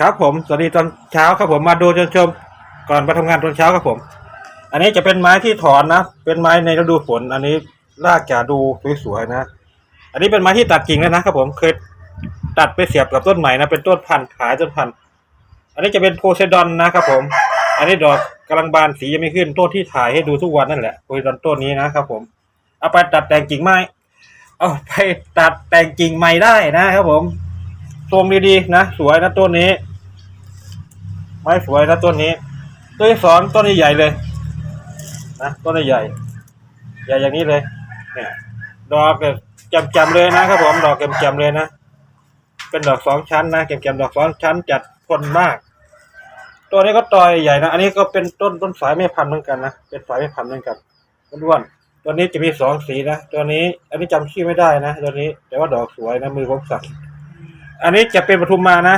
ครับผมสวัสดีตอนเช้าครับผมมาดูจนชมก่อนไปทำงานตอนเช้าครับผม อันนี้จะเป็นไม้ที่ถอนนะ เป็นไม้ในฤดูฝน อันนี้รากจะดูสวยๆนะ อันนี้เป็นไม้ที่ตัดกิ่งแล้วนะครับผมเคยตัดไปเสียบกับต้นใหม่นะเป็นต้นพันธุ์ขายต้นพันธุ์อันนี้จะเป็นโพไซดอนนะครับผม อันนี้ดอกกำลังบานสียังไม่ขึ้นต้นที่ถ่ายให้ดูทุกวันนั่นแหละโพไซดอนต้นนี้นะครับผม เอาไปตัดแต่งกิ่งไม้ เอาไปตัดแต่งกิ่งใหม่ได้นะครับผมทรงดีๆนะ สวยนะต้นนี้ ม้สวยนะต้นนี้ต้นที่สองต้นนี้ใหญ่เลยนะต้นนี้ใหญ่ใหญ่อย่างนี้เลยเนี่ยดอกเนี่ยจำๆเลยนะครับผมดอกจำๆเลยนะเป็นดอกสองชั้นนะแกมๆดอกสองชั้นจัดคนมาก ตัวนี้ก็ตอยใหญ่นะอันนี้ก็เป็นต้นต้นสายไม่พันธุ์เหมือนกันนะเป็นสายไม่พันธุ์เหมือนกันล้วนๆตัวนี้จะมีสองสีนะตัวนี้ อันนี้จำชื่อไม่ได้นะตัวนี้ แต่ว่าดอกสวยนะมือผมสั่นอันนี้จะเป็นปทุมมานะ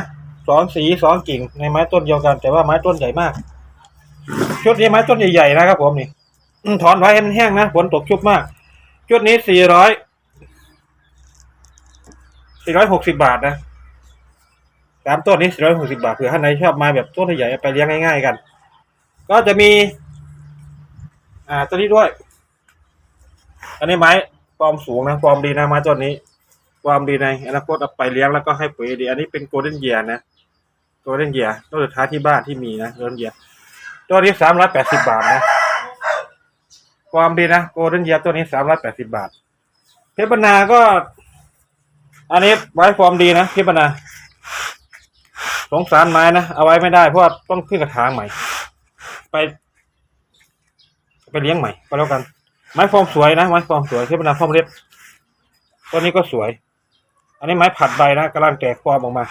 สองสีสองกิ่งในไม้ต้นเดียวกัน แต่ว่าไม้ต้นใหญ่มาก ชุดนี้ไม้ต้นใหญ่ๆนะครับ ผมนี่ถอนไว้ให้มันแห้งนะฝนตกชุบมาก ชุดนี้สี่ร้อยสี่ร้อยหกสิบาทนะสามต้นนี้สี่ร้อยหกสิบาทเผื่อท่านไหนชอบไม้แบบต้นใหญ่ไปเลี้ยงง่ายๆกัน ก็จะมี อ่าตัวนี้ด้วย อันนี้ไม้ฟอร์มสูงนะฟอร์มดีนะไม้ต้นนี้ความดีในอนาคตเอาไปเลี้ยงแล้วก็ให้ปุ๋ยดี อันนี้เป็นโกลเด้นเยียนะ โกลเด้นเยียร์ต้นสุดท้ายที่บ้านที่มีนะโกลเด้นเยียร์ตัวนี้สามร้อยแปดสิบาทนะความดีนะโกลเด้นเยียตัวนี้สามร้อยแปดสิบาท เพชรบรรณาก็ อันนี้ไว้ฟอร์มดีนะเพชรบรรณาสงสารไม้นะ เอาไว้ไม่ได้เพราะว่าต้องขึ้นกระถางใหม่ ไป ไปเลี้ยงใหม่ก็แล้วกัน ไม้ฟอร์มสวยนะไม้ฟอร์มสวยเพชรบรรณาฟอร์มเล็บตัวนี้ก็สวย อันนี้ไม้ผัดใบนะกำลังแตกฟอร์มออกมา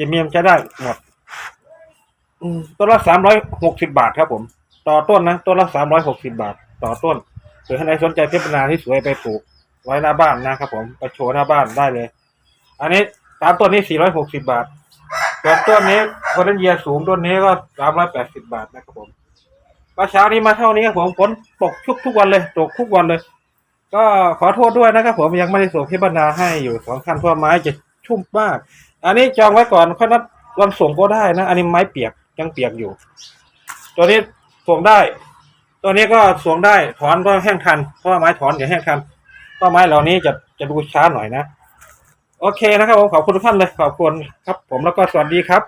จเมียมใช้ได้หมดอืมต้นละสามร้อยหกสิบาทครับผม ต่อต้นนะต้นละสามร้อยหกสิบาท ต่อต้นหรือท่านใดสนใจเพชรนาที่สวยไปปลูก ไว้หน้าบ้านนะครับผมไปโชว์หน้าบ้านได้เลย อันนี้ตามต้นนี้สี่ร้อยหกสิบาทส่วนต้นนี้คนนั้นเยียสูงต้นนี้ก็สามร้อยแปดสิบาทนะครับผมเมื่อเช้านี้มาเท่านี้ครับผมฝนตกชุกทุกวันเลยตกทุกวันเลย ก็ขอโทษด้วยนะครับผมยังไม่ได้ส่งที่บรรณาให้อยู่สองคันเพราะไม้จะ ชุ่มมาก อันนี้จองไว้ก่อนค่อยนัดวันส่งก็ได้นะ อันนี้ไม้เปียกยังเปียกอยู่ ตัวนี้ส่งได้ ตัวนี้ก็ส่งได้ถอนก็แห้งทัน เพราะว่าไม้ถอนอย่าแห้งทัน ก็ไม้เหล่านี้จะจะดูช้าหน่อยนะ โอเคนะครับผมขอบคุณทุกท่านเลยขอบคุณครับ ผมแล้วก็สวัสดีครับ